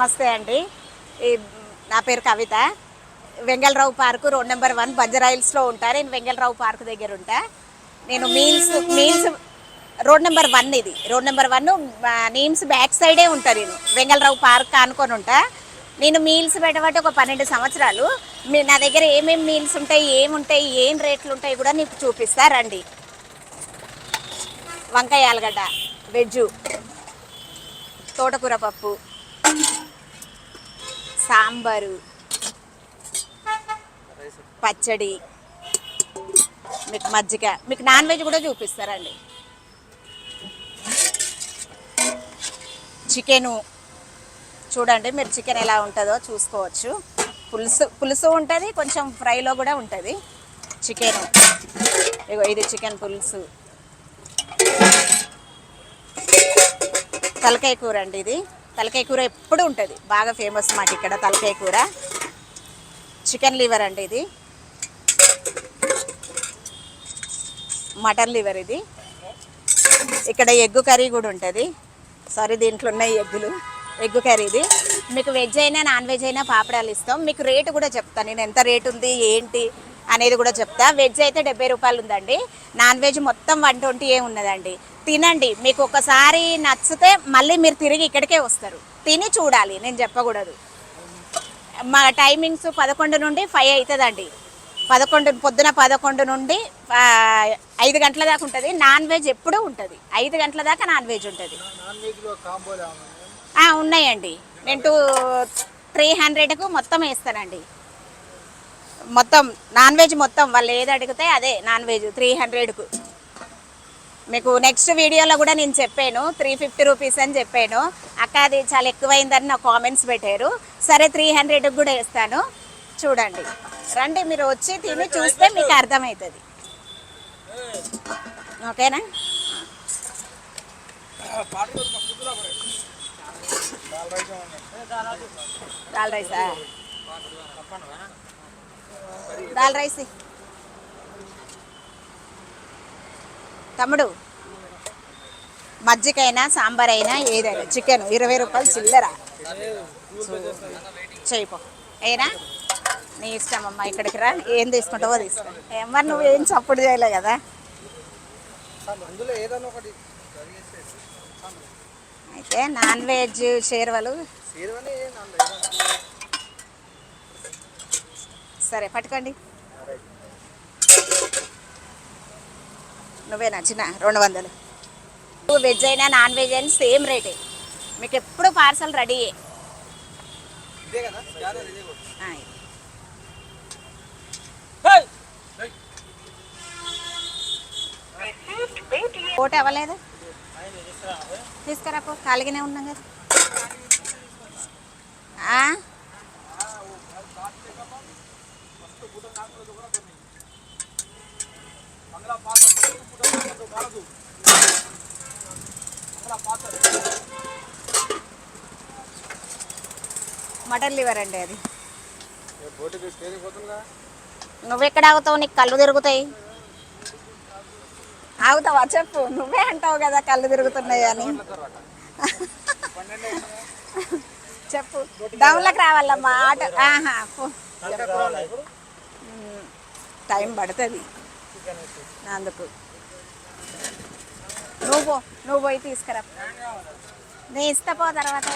నమస్తే అండి. ఈ నా పేరు Kavitha. Vengalrao park road number one బంజరాయిల్స్లో ఉంటా. నేను వెంగళరావు పార్క్ దగ్గర ఉంటా. నేను meals meals road number one ఇది. Road number one NIMS back సైడే ఉంటా నేను. వెంగళరావు పార్క్ అనుకొని ఉంటా. నేను మీల్స్ పెట్టబట్టి ఒక పన్నెండు సంవత్సరాలు. మీ నా దగ్గర ఏమేమి మీల్స్ ఉంటాయి ఏముంటాయి ఏం రేట్లు ఉంటాయి కూడా నీకు చూపిస్తా. రండి. వంకాయ ఆలుగడ్డ వెజ్జు తోటకూర పప్పు సాంబారు. పచ్చడి. మీకు మజ్జిగ. మీకు నాన్ వెజ్ కూడా చూపిస్తారండి. చికెను. చూడండి మీరు చికెన్ ఎలా ఉంటుందో చూసుకోవచ్చు. పులుసు పులుసు ఉంటుంది కొంచెం ఫ్రైలో కూడా ఉంటుంది. చికెన్. ఇగో ఇది చికెన్ పులుసు. తలకాయ కూర అండి ఇది. తలకాయ కూర ఎప్పుడు ఉంటుంది. బాగా ఫేమస్ మాకు ఇక్కడ తలకాయ కూర. చికెన్ లివర్ అండి ఇది. మటన్ లివర్ ఇది. ఇక్కడ ఎగ్గు కర్రీ కూడా ఉంటుంది. సారీ దీంట్లో ఉన్నాయి ఎగ్గులు. ఎగ్గు కర్రీ ఇది. మీకు వెజ్ అయినా నాన్ వెజ్ అయినా పాపడాలు ఇస్తాం. మీకు రేటు కూడా చెప్తాను నేను ఎంత రేటు ఉంది ఏంటి? అనేది కూడా చెప్తా. వెజ్ అయితే డెబ్బై రూపాయలు ఉందండి. నాన్ వెజ్ మొత్తం వన్ ట్వంటీ ఏ ఉన్నదండి. తినండి. మీకు ఒకసారి నచ్చితే మళ్ళీ మీరు తిరిగి ఇక్కడికే వస్తారు. తిని చూడాలి. నేను చెప్పకూడదు. మా టైమింగ్స్ పదకొండు నుండి ఫైవ్ అవుతుందండి. పదకొండు పొద్దున పదకొండు నుండి ఐదు గంటల దాకా ఉంటుంది. నాన్ వెజ్ ఎప్పుడూ ఉంటుంది. ఐదు గంటల దాకా నాన్ వెజ్ ఉంటుంది. ఉన్నాయండి. నేను టూ త్రీ హండ్రెడ్కు మొత్తం వేస్తానండి. మొత్తం నాన్ వెజ్ మొత్తం వాళ్ళు ఏది అడిగితే అదే నాన్ వెజ్ త్రీ హండ్రెడ్కు. మీకు నెక్స్ట్ వీడియోలో కూడా నేను చెప్పాను త్రీ ఫిఫ్టీ రూపీస్ అని చెప్పాను. అక్క అది చాలా ఎక్కువైందని నా కామెంట్స్ పెట్టారు. సరే త్రీ హండ్రెడ్కి కూడా వేస్తాను చూడండి. రండి మీరు వచ్చి తిని చూస్తే మీకు అర్థమవుతుంది. ఓకేనా? దాల్ రైసా దాల్ రైస్. తమ్ముడు మజ్జికైనా సాంబార్ అయినా ఏదైనా చికెన్ ఇరవై రూపాయలు చిల్లర. చేయిపో ఏనా నీ ఇష్టం అమ్మా ఇక్కడికి రా. ఏం తీసుకుంటావో తీసుకో ఏమన్నా నువ్వు ఏం సపోర్ట్ చేయలే కదా? అయితే నాన్ వెజ్ చేరువలు. సరే పట్టుకోండి. నువ్వే నచ్చిన రెండు వందలు. వెజ్ అయినా నాన్ వెజ్ అయినా సేమ్ రేటే మీకు ఎప్పుడు పార్సల్ రెడీ ఇదే కదా కూడా. మటన్ లివర్ అండి అది. పోతుందా నువ్వెక్కడ ఆగుతావు? నీకు కళ్ళు తిరుగుతాయి. ఆగుతావా? చెప్పు. నువ్వే అంటావు కదా కళ్ళు తిరుగుతున్నాయి అని. చెప్పు. డౌన్లోకి రావాలమ్మా. ఆటో. ఆహా పో. టైం పడుతుంది. అందుకు. నువ్వు పో నువ్వు పోయి తీసుకురా. నేను ఇస్తా పో తర్వాత.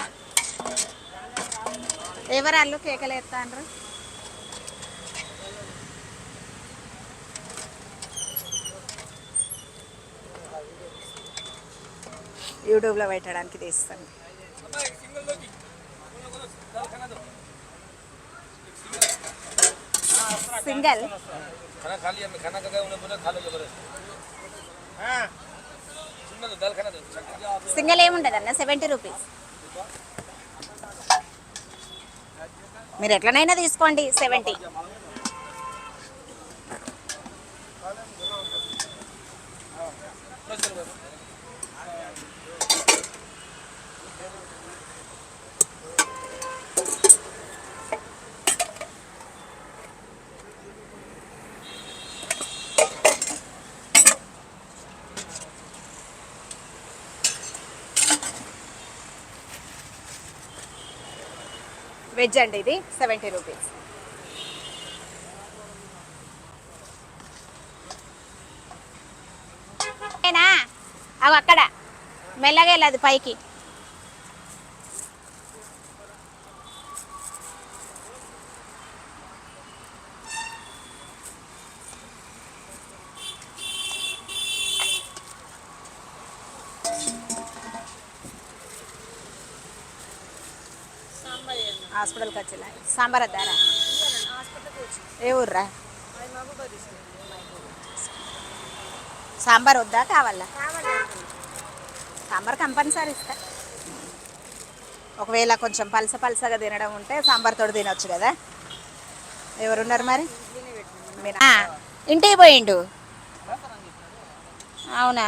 అల్లు కేకలు ఎత్తాండ్రు? యూట్యూబ్లో పెట్టడానికి తీస్తాను. సింగల్ खाना खा लिया मैं खाना खा गया उन्हें बोला खा लो जबरदस्त हाँ सुन दो दाल खाना दो సింగల్ ఏముండదు అన్న సెవెంటీ రూపీస్ మీరు ఎట్లనైనా తీసుకోండి సెవెంటీ వెజ్ అండి ఇది సెవెంటీ రూపీస్. ఏనా? అవి అక్కడ. మెల్లగా వెళ్ళదు పైకి. హాస్పిటల్కి వచ్చేలా సాంబార్ వద్దారా ఏ ఊర్రా? సాంబార్ వద్దా కావాలా? సాంబార్ కంపల్సరీ ఇస్తా. ఒకవేళ కొంచెం పలస పలసగా తినడం ఉంటే సాంబార్తో తినొచ్చు కదా? ఎవరున్నారు మరి? ఇంటికి పోయిండు. అవునా?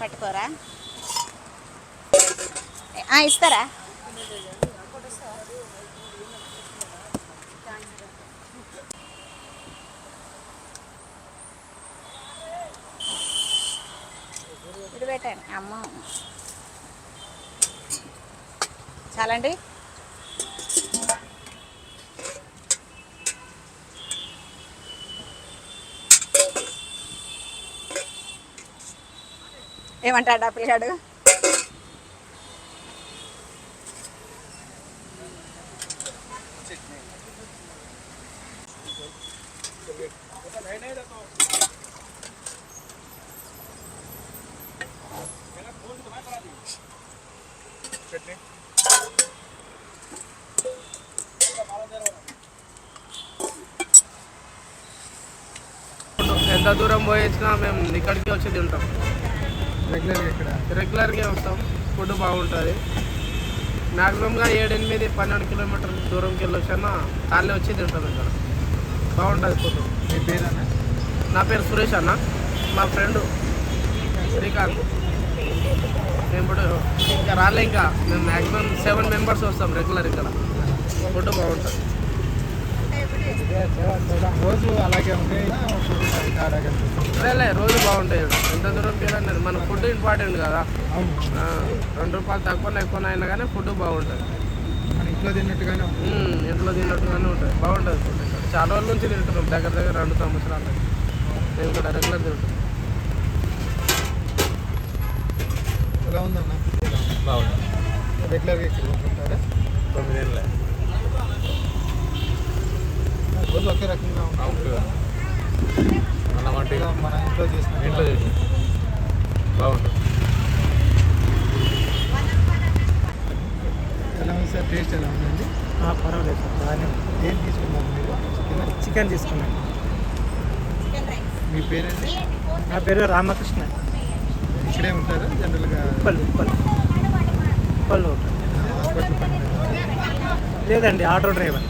పట్టుకోరా? ఆ, ఇస్తారా? ఇది పెట్టండి అమ్మ. చాలండి. ఏమంటాడు ఆ పిల్లాడు? ఎంత దూరం పోయించినా మేము ఇక్కడికి వచ్చి తింటాం. రెగ్యులర్గా ఇక్కడ. రెగ్యులర్గా వస్తాం. ఫుడ్ బాగుంటుంది. మ్యాక్సిమంగా ఏడెనిమిది పన్నెండు కిలోమీటర్ల దూరంకి వెళ్ళొచ్చినా కాళ్ళే వచ్చి తింటాం ఇక్కడ. బాగుంటుంది ఫుడ్ మీ పేరు నా పేరు సురేష్ అన్న. మా ఫ్రెండ్ శ్రీకాంత్. మేము ఇప్పుడు ఇంకా రాలే ఇంకా. మేము మ్యాక్సిమం సెవెన్ మెంబర్స్ వస్తాం రెగ్యులర్ ఇక్కడ. ఫుడ్ బాగుంటుంది. రోజు అలాగే ఉంటాయి. రోజు బాగుంటాయి. ఎంత దూరం వెళ్ళండి మన ఫుడ్ ఇంపార్టెంట్ కదా. రెండు రూపాయలు తక్కువ ఎక్కువ అయినా కానీ ఫుడ్ బాగుంటుంది. ఇంట్లో తిన్నట్టుగానే ఇంట్లో తిన్నట్టుగానే ఉంటుంది. బాగుంటుంది ఫుడ్. చాలా రోజుల నుంచి తింటున్నాం. దగ్గర దగ్గర రెండు సంవత్సరాలు. మేము ఇక్కడ రెగ్యులర్ తింటాం ఎలా ఉందన్న? బాగుంది. రెగ్యులర్గా తొమ్మిదేళ్ళే. రోజు ఒకే రకంగా ఉంటుంది మన వంట ఇలా మన ఇంట్లో చేసిన ఇంట్లో చేసి బాగుంటుంది. ఎలా ఉంది సార్? టేస్ట్ ఎలా ఉందండి? పర్వాలేదు సార్ బాగానే ఉంది. ఏం తీసుకున్నారు మీరు? చికెన్ చికెన్ తీసుకున్నాను. మీ పేరండి నా పేరు రామకృష్ణ. ఇక్కడే ఉంటారా? జనరల్గా? ఉప్పల్ ఉప్పల్ ఉప్పల్ హాస్పిటల్ పని లేదండి ఆటో డ్రైవర్.